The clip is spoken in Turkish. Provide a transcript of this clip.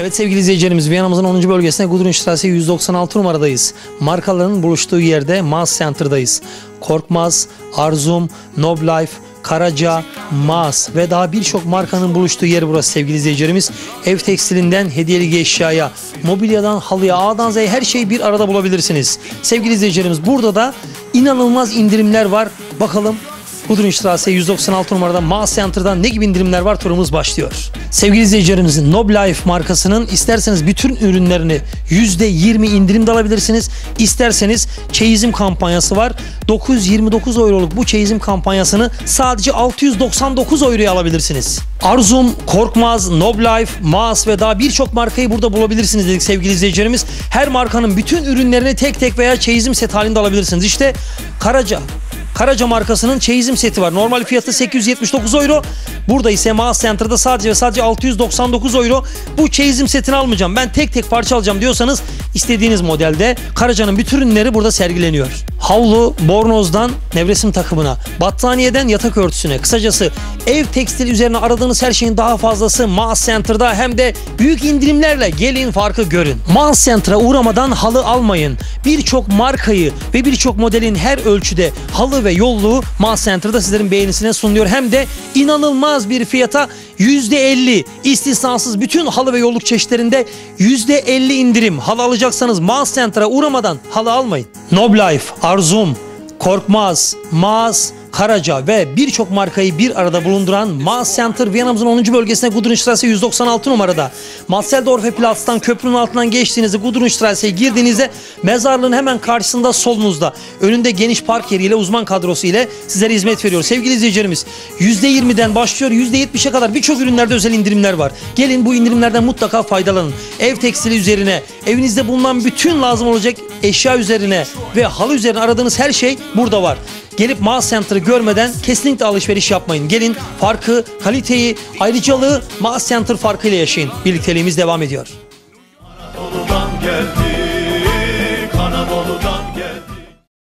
Evet sevgili izleyicilerimiz Viyana'mızın 10. bölgesinde Gudrunstrasse 196 numaradayız. Markaların buluştuğu yerde Maas Center'dayız. Korkmaz, Arzum, Noblife, Karaca, Maas ve daha birçok markanın buluştuğu yer burası sevgili izleyicilerimiz. Ev tekstilinden hediyelik eşyaya, mobilyadan halıya, A'dan Z'ye her şeyi bir arada bulabilirsiniz. Sevgili izleyicilerimiz burada da inanılmaz indirimler var. Bakalım Gudrunstrasse 196 numarada Maas Center'dan ne gibi indirimler var turumuz başlıyor. Sevgili izleyicilerimizin Noblife markasının isterseniz bütün ürünlerini %20 indirimde alabilirsiniz. İsterseniz çeyizim kampanyası var. 929 euroluk bu çeyizim kampanyasını sadece 699 euroya alabilirsiniz. Arzum, Korkmaz, Noblife, Maas ve daha birçok markayı burada bulabilirsiniz dedik sevgili izleyicilerimiz. Her markanın bütün ürünlerini tek tek veya çeyizim set halinde alabilirsiniz. İşte Karaca, Karaca markasının çeyizim seti var. Normal fiyatı 879 euro. Burada ise Maas Center'da sadece ve sadece 699 euro. Bu çeyizim setini almayacağım. Ben tek tek parça alacağım diyorsanız istediğiniz modelde Karaca'nın bütün ürünleri burada sergileniyor. Havlu, bornozdan nevresim takımına, battaniyeden yatak örtüsüne, kısacası ev tekstil üzerine aradığınız her şeyin daha fazlası Maas Center'da hem de büyük indirimlerle gelin farkı görün. Maas Center'a uğramadan halı almayın. Birçok markayı ve birçok modelin her ölçüde halı ve yolluğu Maas Center'da sizlerin beğenisine sunuluyor. Hem de inanılmaz bir fiyata %50 istisnasız bütün halı ve yolluk çeşitlerinde %50 indirim. Halı alacaksanız Maas Center'a uğramadan halı almayın. Noblife, Arzum, Korkmaz, Maas, Karaca ve birçok markayı bir arada bulunduran Maas Center Viyana'mızın 10. bölgesinde Gudrunstrasse 196 numarada. Masseldorf Platz'tan köprünün altından geçtiğinizde Gudrunstrasse'ye girdiğinizde mezarlığın hemen karşısında solunuzda önünde geniş park yeriyle uzman kadrosu ile sizlere hizmet veriyor. Sevgili izleyicilerimiz %20'den başlıyor %70'e kadar birçok ürünlerde özel indirimler var. Gelin bu indirimlerden mutlaka faydalanın. Ev tekstili üzerine, evinizde bulunan bütün lazım olacak eşya üzerine ve halı üzerine aradığınız her şey burada var. Gelip Maas Center'ı görmeden kesinlikle alışveriş yapmayın. Gelin farkı, kaliteyi, ayrıcalığı Maas Center farkıyla yaşayın. Birlikteliğimiz devam ediyor.